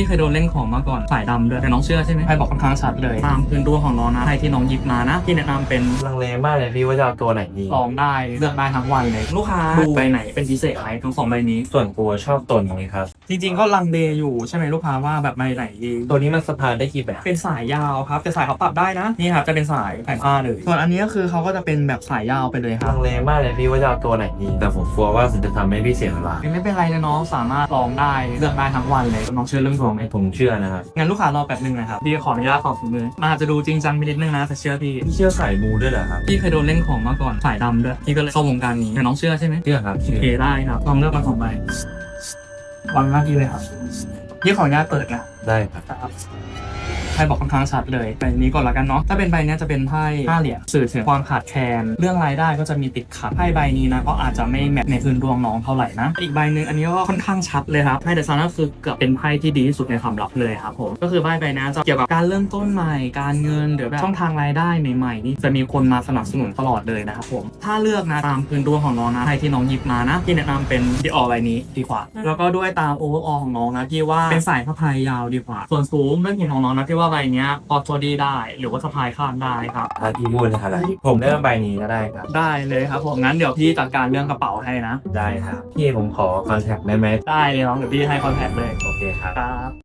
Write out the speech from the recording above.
พี่เคยโดนเล่นของมาก่อนสายดำด้วยแต่น้องเชื่อใช่ไหมใครบอกค่อนข้างชัดเลยตามพื้นดวงของน้องนะใครที่น้องหยิบมานะพี่แนะนำเป็นลังเลมากเลยพี่ว่าจะเอาตัวไหนดีลองได้เลือกได้ทั้งวันเลยลูกค้าดูใบไหนเป็นพิเศษไหมทั้งสองใบนี้ ส่วนตัวชอบตัวนี้ครับ จริง ๆ ก็ลังเลอยู่ใช่ไหมลูกค้าว่าแบบใบไหนดีตัวนี้มันสะพานได้กี่แบบเป็นสายยาวครับแต่สายเขาปรับได้นะนี่ครับจะเป็นสายสายผ้าเลยส่วนอันนี้ก็คือเขาก็จะเป็นแบบสายยาวไปเลยครัลับงเลมากเลยพี่ว่าจะเอาตัวไหนดีแต่ผมกลัวว่าจะทำให้พี่เสียเวลาไม่เป็นไรนะน้องสามารถลองได้เลือกได้ทั้งวันเลยน้องเชื่อเรื่องดวงไหมผมเชื่อนะครับ งั้นลูกค้ารอแป๊บนึงนะครับพี่ขออนุญาตขอฝีมือมันอาจจะดูจริงจังไปนิดนึงนะแต่เชื่อพี่พี่เชื่อสายมูด้วยเหรอครับพี่เคยโดนเล่นของมาก่อนสายดำด้วยพี่ก็เลยเข้าวงการนี้แต่น้องเชื่อใช่ไหมเชื่อครับโอเชื่อเคได้ครับลองเลือกมาสองใบวางหน้าที่เลยครับพี่ขออนุญาตเปิดนะได้ครับ ครับไพ่บอกค่อนข้างชัดเลยใบนี้ก่อนละกันเนาะถ้าเป็นใบนี้จะเป็นไพ่ห้าเหรียญสื่อถึงความขาดแคลนเรื่องรายได้ก็จะมีติดขัดไพ่ใบนี้นะก็อาจจะไม่แมทในพื้นดวงน้องเท่าไหร่นะอีกใบหนึ่งอันนี้ก็ค่อนข้างชัดเลยครับไพ่เดอะซันก็คือเกือบเป็นไพ่ที่ดีที่สุดในความลับเลยครับผมก็คือไพ่ใบนี้จะเกี่ยวกับการเริ่มต้นใหม่ การเงินหรือแบบช่องทางรายได้ใหม่ๆนี่จะมีคนมาสนับสนุนตลอดเลยนะครับผมถ้าเลือกนะตามพื้นดวงของน้องนะไพ่ที่น้องหยิบมานะที่แนะนำเป็นดีออใบนี้ดีกว่า แล้วก็ด้วยตามโอเวอร์ออของน้องนะที่ว่าเป็นสายสะพายยาวดีกว่า ส่วนสูงเรื่องของน้องนะที่ว่าใบเนี้ยพอตัวดีได้ หรือว่าสะพายข้างได้ครับถ้าพี่พูดนะครับผมเลือกใบนี้ก็ได้ครับ ได้เลยครับผมงั้นเดี๋ยวพี่จัดการเรื่องกระเป๋าให้นะ ได้ครับ พี่ผมขอคอนแทคได้ไหมได้เลยน้องเดี๋ยวพี่ให้คอนแทคเลย โอเคครับ ครับ